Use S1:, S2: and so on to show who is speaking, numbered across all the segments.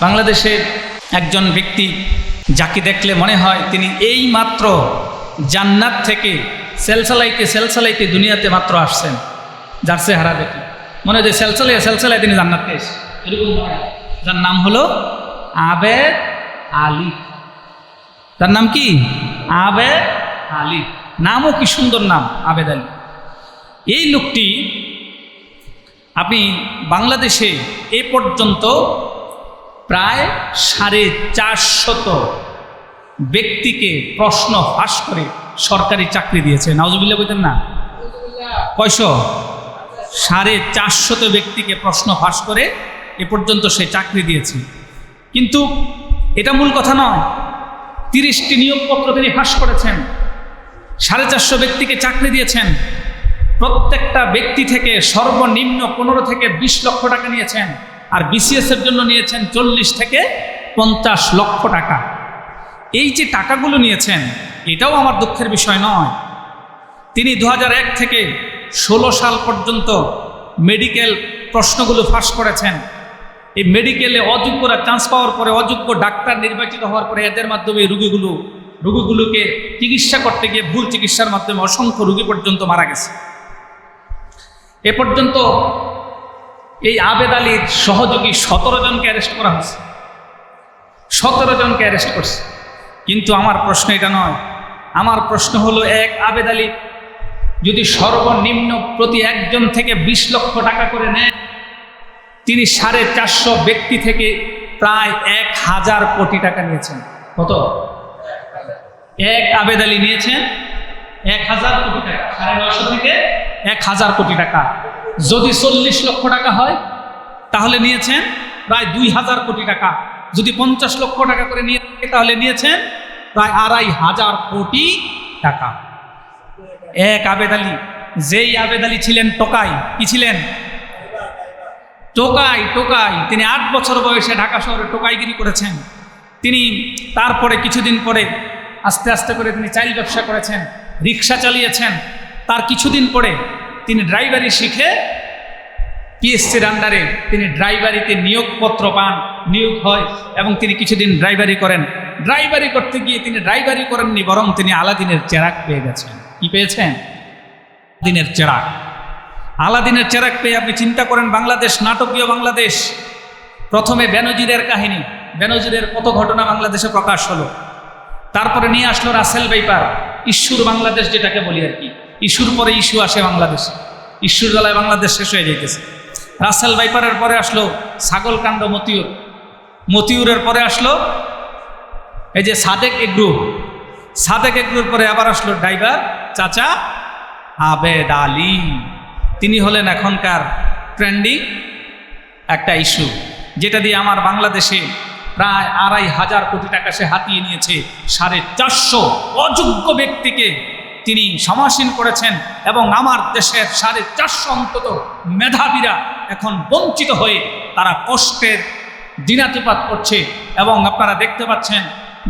S1: বাংলাদেশের একজন ব্যক্তি যাকে দেখলে মনে হয় তিনি এই মাত্র জান্নাত থেকে সেলসালাইতে সেলসালাইতে দুনিয়াতে মাত্র আসছেন, যার চেহারা দেখি। মনে হয় যে সেলসালাই সেলসালাই তিনি জান্নাত পেয়েছে। এরকম যার নাম হলো আবেদ আলী। তার নাম কি? আবেদ আলী। নামও কি সুন্দর নাম, আবেদ আলী। এই লোকটি, আপনি বাংলাদেশে এ পর্যন্ত প্রায় সাড়ে চারশত ব্যক্তিকে প্রশ্ন ফাঁস করে সরকারি চাকরি দিয়েছে। নাওজবিল্লা বলতেন না? কয়শো? সাড়ে চারশত ব্যক্তিকে প্রশ্ন ফাঁস করে এ পর্যন্ত সে চাকরি দিয়েছে। কিন্তু এটা মূল কথা নয়। তিরিশটি নিয়োগপত্র তিনি ফাঁস করেছেন। সাড়ে চারশো ব্যক্তিকে চাকরি দিয়েছেন। প্রত্যেকটা ব্যক্তি থেকে সর্বনিম্ন পনেরো থেকে বিশ লক্ষ টাকা নিয়েছেন। আর বিসিএস এর জন্য নিয়েছেন চল্লিশ থেকে পঞ্চাশ লক্ষ টাকা। এই যে টাকাগুলো নিয়েছেন, এটাও আমার দুঃখের বিষয় নয়। তিনি দু হাজার এক থেকে ষোলো সাল পর্যন্ত মেডিকেল প্রশ্নগুলো ফাঁস করেছেন। এই মেডিকেলে অযোগ্যরা চান্স পাওয়ার পরে অযোগ্য ডাক্তার নির্বাচিত হওয়ার পরে এদের মাধ্যমে রুগীগুলো, রুগীগুলোকে চিকিৎসা করতে গিয়ে ভুল চিকিৎসার মাধ্যমে অসংখ্য রুগী পর্যন্ত মারা গেছে। এ পর্যন্ত এই আবেদ আলীর সহযোগী সতেরো জনকে অ্যারেস্ট করা হয়েছে। সতেরো জনকে অ্যারেস্ট করছে। কিন্তু আমার প্রশ্ন এটা নয়। আমার প্রশ্ন হলো, এক আবেদ আলী যদি সর্বনিম্ন প্রতি একজন থেকে বিশ লক্ষ টাকা করে নেয়, তিনি সাড়ে চারশো ব্যক্তি থেকে প্রায় এক হাজার কোটি টাকা নিয়েছেন। কত? এক আবেদ আলী নিয়েছেন এক হাজার কোটি টাকা, সাড়ে নয়শো থেকে এক হাজার কোটি টাকা। যদি চল্লিশ লক্ষ টাকা হয়, তাহলে নিয়েছেন প্রায় দুই হাজার কোটি টাকা। যদি পঞ্চাশ লক্ষ টাকা করে নিয়ে তাহলে নিয়েছেন প্রায় আড়াই হাজার কোটি টাকা। এক আবেদ আলী, যেই আবেদ আলী ছিলেন টোকাই, কি ছিলেন? টোকাই টোকাই। তিনি আট বছর বয়সে ঢাকা শহরে টোকাইগিরি করেছেন। তিনি তারপরে কিছুদিন পরে আস্তে আস্তে করে তিনি চাইল ব্যবসা করেছেন, রিক্সা চালিয়েছেন। তার কিছুদিন পরে তিনি ড্রাইভারি শিখে পিএসসির আন্ডারে তিনি ড্রাইভারিতে নিয়োগপত্র পান, নিয়োগ হয় এবং তিনি কিছুদিন ড্রাইভারি করেন। ড্রাইভারি করতে গিয়ে তিনি ড্রাইভারি করেননি, বরং তিনি আলাদিনের চেরাক পেয়ে গেছেন। কি পেয়েছেন? দিনের চেরাক। আলাদিনের চেরাক পেয়ে আপনি চিন্তা করেন, বাংলাদেশ, নাটকীয় বাংলাদেশ। প্রথমে বেনজিরের কাহিনী। বেনজিরের কত ঘটনা বাংলাদেশে প্রকাশ হলো। তারপরে নিয়ে আসলো রাসেল বাইপার, ইস্যুর বাংলাদেশ যেটাকে বলি আর কি। ইস্যুর পরে ইস্যু আসে বাংলাদেশে। ইস্যুর জ্বালায় বাংলাদেশ শেষ হয়ে যাইতেছে। রাসেল বাইপারের পরে আসলো ছাগলকাণ্ড মতিউর। মতিউরের পরে আসলো এই যে সাদেক এগ্রু। সাদেক এগ্রুর পরে আবার আসলো ড্রাইভার চাচা আবেদ আলী। তিনি হলেন এখনকার ট্রেন্ডিং একটা ইস্যু, যেটা দিয়ে আমার বাংলাদেশে প্রায় আড়াই হাজার কোটি টাকা সে হাতিয়ে নিয়েছে। সাড়ে চারশো অযোগ্য ব্যক্তিকে তিনি সমাসীন করেছেন এবং আমার দেশের সাড়ে চারশো অন্তত মেধাবীরা এখন বঞ্চিত হয়ে তারা কষ্টের দিনাতিপাত করছে এবং আপনারা দেখতে পাচ্ছেন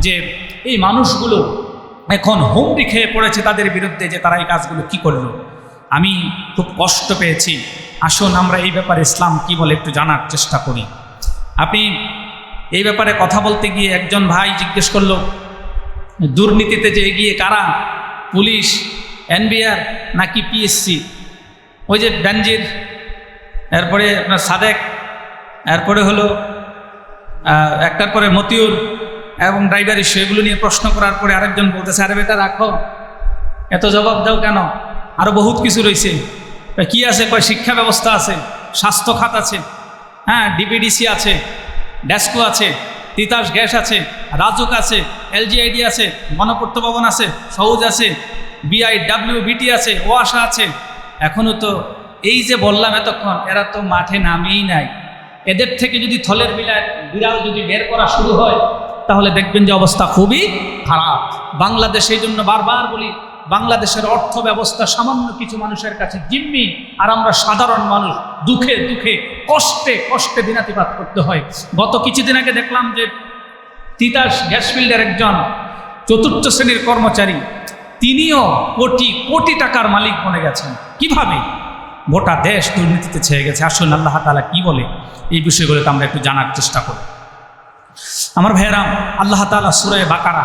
S1: যে এই মানুষগুলো এখন হুমড়ি খেয়ে পড়েছে তাদের বিরুদ্ধে যে তারা এই কাজগুলো কি করল। আমি খুব কষ্ট পেয়েছি। আসুন আমরা এই ব্যাপারে ইসলাম কি বলে একটু জানার চেষ্টা করি। আপনি এই ব্যাপারে কথা বলতে গিয়ে একজন ভাই জিজ্ঞেস করল, দুর্নীতিতে যে এগিয়ে কারা? পুলিশ, এনবিআর নাকি পিএসসি ওই যে বেনজির এরপরে আপনার সাদেক, এরপরে হলো একটার পরে মতিউর এবং ড্রাইভার ইস্যু এগুলো নিয়ে প্রশ্ন করার পরে আরেকজন বলতেছে, আরে বেটা, রাখো। এত জবাব দাও কেন? আরও বহুত কিছু রয়েছে। কি আছে? কয়, শিক্ষা ব্যবস্থা আছে, স্বাস্থ্য খাত আছে হ্যাঁ ডিপিডিসি আছে ডেস্কো আছে। তিতাস গ্যাস আছে, রাজুক আছে, এলজিআইডি আছে, গণপূর্ত ভবন আছে, সৌজ আছে বিআই ডাব্লিউ বিটি আছে, ওয়াসা আছে। এখনও তো এই যে বললাম এতক্ষণ, এরা তো মাঠে নামেই নাই। এদের থেকে যদি থলের বিলায় বিড়াল যদি বের করা শুরু হয়, তাহলে দেখবেন যে অবস্থা খুবই খারাপ। বাংলাদেশ এই জন্য বারবার বলি বাংলাদেশের অর্থ ব্যবস্থা সামান্য কিছু মানুষের কাছে জিম্মি আর আমরা সাধারণ মানুষ, দুঃখে দুঃখে, কষ্টে কষ্টে দিনাতিপাত করতে হয়। গত কিছুদিন আগে দেখলাম যে তিতাস গ্যাস ফিল্ডের একজন চতুর্থ শ্রেণির কর্মচারী, তিনিও কোটি কোটি টাকার মালিক বনে গেছেন। কীভাবে? গোটা দেশ দুর্নীতিতে ছেয়ে গেছে। আসুন আল্লাহ তালা কি বলে? এই বিষয়গুলোকে আমরা একটু জানার চেষ্টা করি। আমার ভাইয়েরাম আল্লাহ তালা সুরায় বাকারা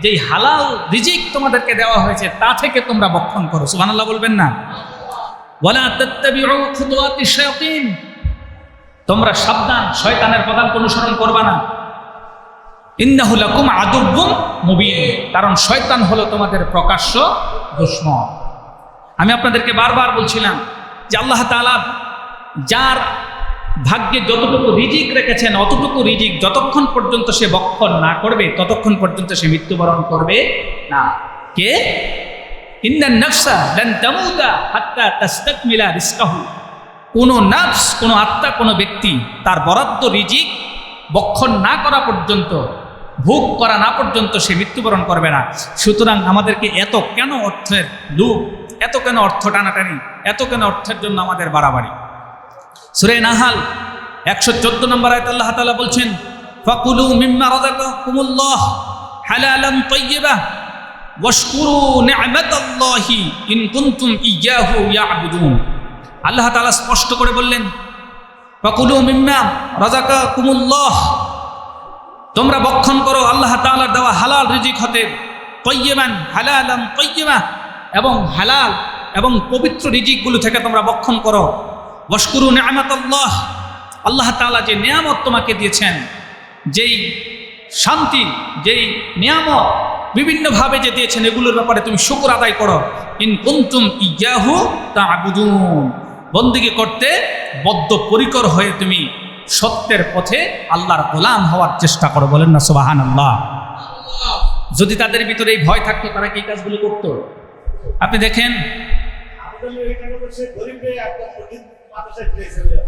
S1: যেই হালাল রিজিক তোমাদেরকে দেওয়া হয়েছে, তা থেকে তোমরা বক্ষণ করো। সুবহানাল্লাহ বলবেন না? ওয়ালা তাত্তাবিউ খুতুওয়াতিশ শায়াতিন। তোমরা সাবধান, শয়তানের পদাঙ্ক অনুসরণ করবা না। ইন্নাহু লাকুম আদুব্বুম মুবিন। কারণ শয়তান হলো তোমাদের প্রকাশ্য দুশ্মন। আমি আপনাদেরকে বারবার বলছিলাম যে আল্লাহ তাআলা যার ভাগ্যে যতটুকু রিজিক রেখেছেন, অতটুকু রিজিক যতক্ষণ পর্যন্ত সে বক্ষণ না করবে, ততক্ষণ পর্যন্ত সে মৃত্যুবরণ করবে না। কে? কোনো নাফস, কোনো আত্মা, কোনো ব্যক্তি তার বরাদ্দ রিজিক বক্ষণ না করা পর্যন্ত, ভোগ করা না পর্যন্ত সে মৃত্যুবরণ করবে না। সুতরাং আমাদেরকে এত কেন অর্থের লোভ এত কেন অর্থ টানাটানি, এত কেন অর্থের জন্য আমাদের বাড়াবাড়ি? সুরে নাহাল, একশো চোদ্দ নম্বর আয়ত আল্লাহ তালা বলছেন, ফাকুলু মিম্মা রাযাকাকুমুল্লাহ হালালান তাইয়্যিবা ওয়াশকুরু নি'মাতাল্লাহি ইন কুনতুম ইয়্যাহু ইয়াবুদুন। আল্লাহ তাআলা স্পষ্ট করে বললেন, ফাকুলু মিম্মা রাযাকাকুমুল্লাহ, তোমরা বক্ষণ করো আল্লাহ তাআলার দেওয়া হালাল রিজিক হতে তৈয়বান হালালাম তৈয়বা এবং হালাল এবং পবিত্র রিজিকগুলো থেকে তোমরা বক্ষণ করো। বস্কুরু নেয়ামত আল্লাহ আল্লাহ তালা যে নিয়ামত তোমাকে দিয়েছেন, যেই শান্তি, যেই নিয়ামত বিভিন্নভাবে যে দিয়েছেন, এগুলোর ব্যাপারে তুমি শুকুর আদায় করো। ইন কুন্তুম ইয়াহু তা আবুদুন বন্দিকে করতে বদ্ধপরিকর হয়ে তুমি সত্যের পথে আল্লাহর গোলাম হওয়ার চেষ্টা করো। বলেন না সোবাহান আল্লাহ যদি তাদের ভিতরে এই ভয় থাকতো, তারা কি কাজগুলো করতো? আপনি দেখেন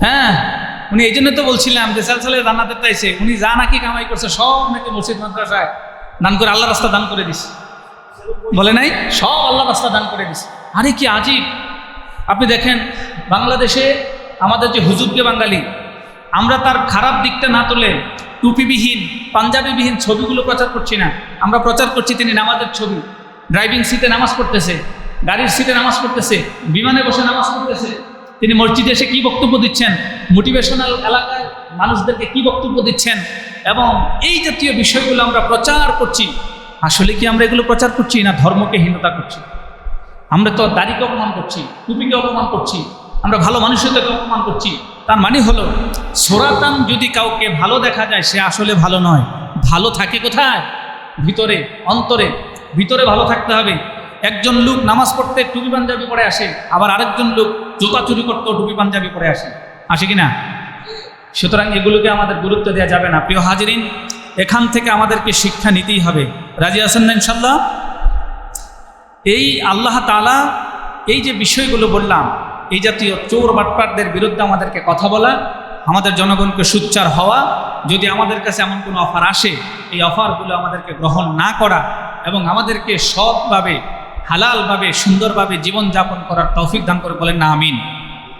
S1: হ্যাঁ উনি এই জন্য তো বলছিলাম যে সালসালে জান্নাতে তাইছে। উনি যা নাকি কামাই করছে, সব নাকি মসজিদ, মাদ্রাসায় দান করে আল্লাহ রাস্তা দান করে দিছে। বলে নাই? সব আল্লাহ রাস্তা দান করে দিছে। আরে কি আজীব। আপনি দেখেন, বাংলাদেশে আমাদের যে হুজুরকে বাঙালি, আমরা তার খারাপ দিকটা না তুলে টুপিবিহীন, পাঞ্জাবিবিহীন ছবিগুলো প্রচার করছি না। আমরা প্রচার করছি তিনি নামাজের ছবি। ড্রাইভিং সিটে নামাজ পড়তেছে, গাড়ির সিটে নামাজ পড়তেছে, বিমানে বসে নামাজ পড়তেছে। তিনি মসজিদে এসে কি বক্তব্য দিচ্ছেন? মোটিভেশনাল এলাকায় মানুষদেরকে কি বক্তব্য দিচ্ছেন? এবং এই জাতীয় বিষয়গুলো আমরা প্রচার করছি। আসলে কি আমরা এগুলো প্রচার করছি না ধর্মকে হীনতা করছি? আমরা তো দাড়িকে অপমান করছি, টুপিকে অপমান করছি, আমরা ভালো মানুষদেরকে অপমান করছি। তার মানে হলো, সোরাতান যদি কাউকে ভালো দেখা যায়, সে আসলে ভালো নয়। ভালো থাকে কোথায়? ভিতরে, অন্তরে। ভিতরে ভালো থাকতে হবে। একজন লোক নামাজ পড়তে টুপি পাঞ্জাবি পরে আসে, আবার আরেকজন লোক জুতা চুরি করতেও টুপি পাঞ্জাবি পরে আসে। আসে কি না? সুতরাং এগুলোকে আমাদের গুরুত্ব দেওয়া যাবে না। প্রিয় হাজিরিন, এখান থেকে আমাদেরকে শিক্ষা নিতেই হবে। রাজি আছেন না ইনশাল্লাহ এই আল্লাহ তালা এই যে বিষয়গুলো বললাম, এই জাতীয় চোর বাটপাটদের বিরুদ্ধে আমাদেরকে কথা বলা, আমাদের জনগণকে সুচ্চার হওয়া, যদি আমাদের কাছে এমন কোনো অফার আসে, এই অফারগুলো আমাদেরকে গ্রহণ না করা এবং আমাদেরকে সৎভাবে হালালভাবে সুন্দরভাবে জীবনযাপন করার তৌফিক দান করে বলেন না আমিন।